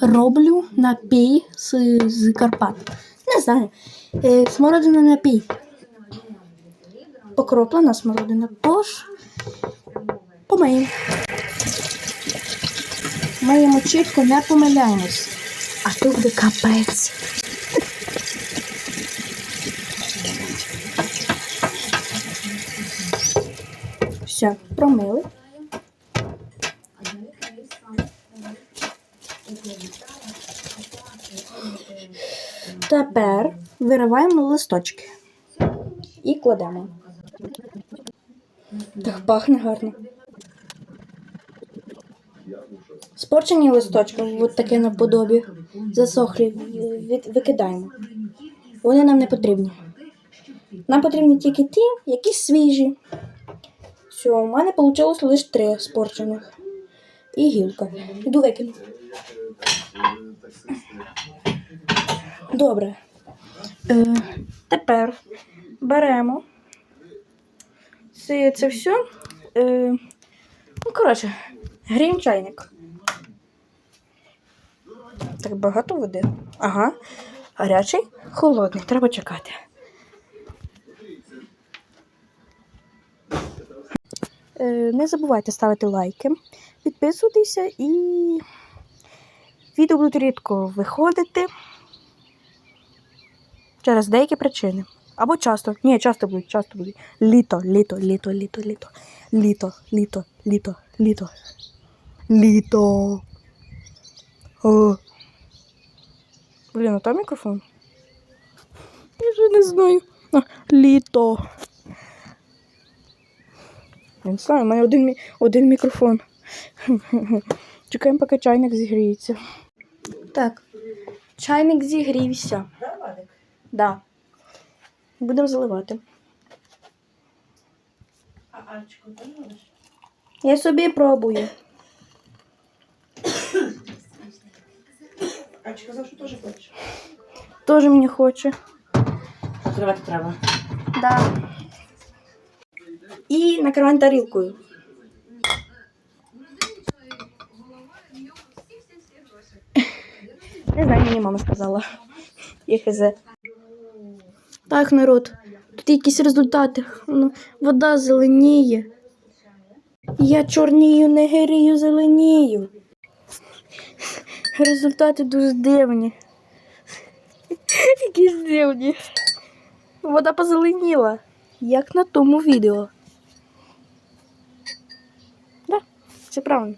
роблю напій з, з Карпат. Не знаю. Е, смородина напій. Покроплена смородина. Тож помиємо. Миємо чітко, не помиляємось. А тут буде капець. Все, промили. Тепер вириваємо листочки і кладемо. Так пахне гарно. Спорчені листочки, от таке наподобі, засохлі, викидаємо. Вони нам не потрібні. Нам потрібні тільки ті, які свіжі. Все, у мене вийшло лише три спорчених. І гілка. Іду викину. Добре. Е, тепер беремо це, це все. Е, ну, коротше, гріємо чайник. Так багато води. Ага. Гарячий, холодний. Треба чекати. Е, Не забувайте ставити лайки, підписуватися і відео будуть рідко виходити через деякі причини. Або часто. Ні, часто будуть, часто будуть. Літо, літо, літо, літо, літо. Літо, літо, літо, літо. Літо. О. Блін, а там мікрофон? Я вже не знаю. А, літо. Я не знаю, у мене один, один мікрофон. Чекаємо, поки чайник зігріється. Так, чайник зігрівся. Да. Будемо заливати. А Альчику ти? Я собі пробую. Казав, що теж хочеш. Тоже мені хоче. Накривати треба. Да. І накриваємо тарілкою. Не знаю, мені мама сказала. Я хз. Так, народ. Тут якісь результати. Вода зеленіє. Я чорнію, не гирію, зеленію. Результати дуже дивні. Якісь дивні. Вода позеленіла, як на тому відео. Да, все правильно.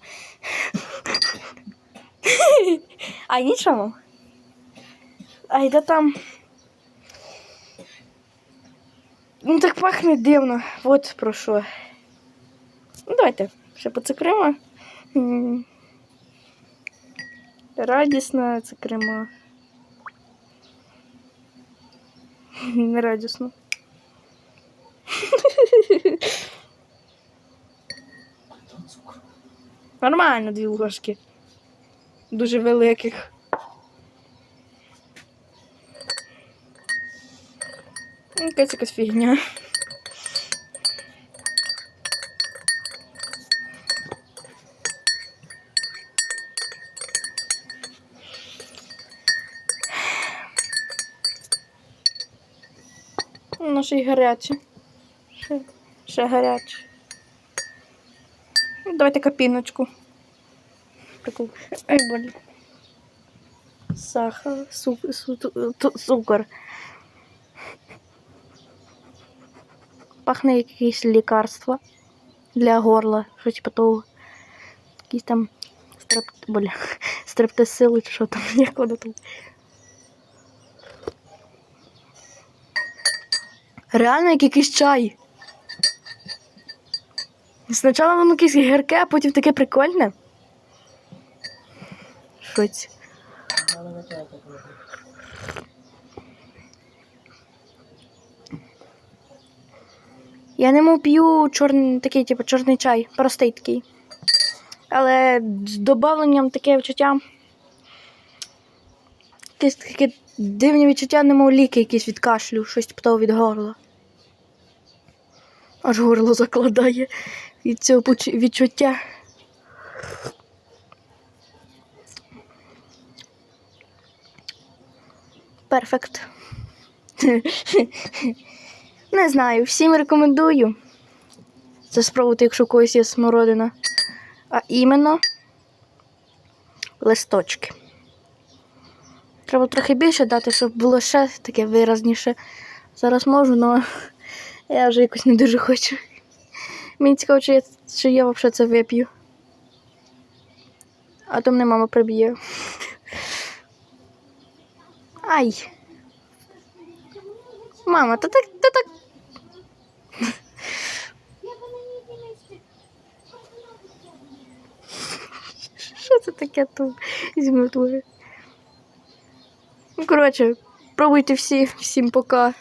А нічого. Ай, да там. Ну так пахне дивно. От про що. Ну, давайте ще поцикримо. Радісно цикримо. Не радісно. Нормально дві ложки. Дуже великих. Якась якась фігня. Воно ще й гаряче. Ще, ще гаряче. Ну, Давайте копіночку. Таку. Ай, боль. Сахар, су, су, ту- ту- цукор. Пахне як якесь лікарство для горла. Щось типу того. Якісь там стрип... Бля. стриптесили чи що там, як воно там. Реально як якийсь чай. Спочатку воно якесь гірке, а потім таке прикольне. Щось. Я не п'ю чорний, такий, типу, чорний чай, простий такий. Але з додавленням таке відчуття. Якесь таке дивне відчуття, немов ліки якісь від кашлю, щось типу того від горла. Аж горло закладає від цього відчуття. перфект. Не знаю, всім рекомендую. Це спробувати, якщо у когось є смородина. А іменно листочки. Треба трохи більше дати, щоб було ще таке виразніше. Зараз можу, але я вже якось не дуже хочу. Мені цікаво, чи я, чи я взагалі це вип'ю. А то мене мама приб'є. Ай. Мама, то так, то так. Що це таке тут зі мною творить? Ну, коротше, пробуйте всі, всім пока.